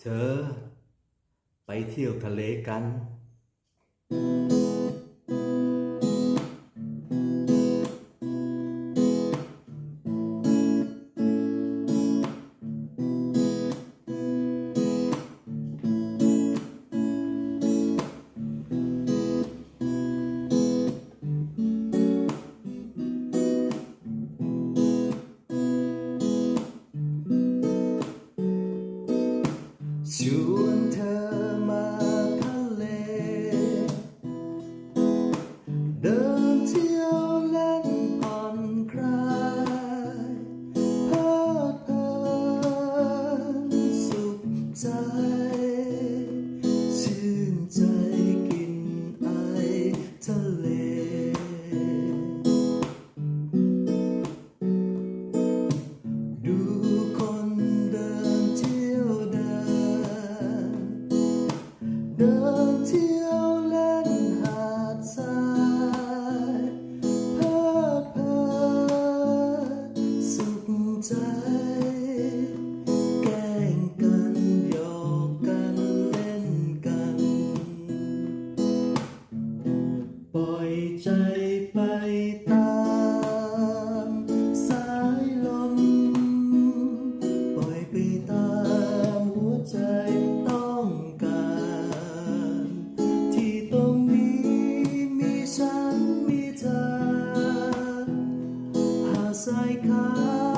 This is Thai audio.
เธอ ไปเที่ยวทะเลกัน through เดินเที่ยวเล่นหาดทายเพลิดเพลินสุขใจ แกล้งกันหยอกกันเล่นกัน ปล่อยใจ as I come.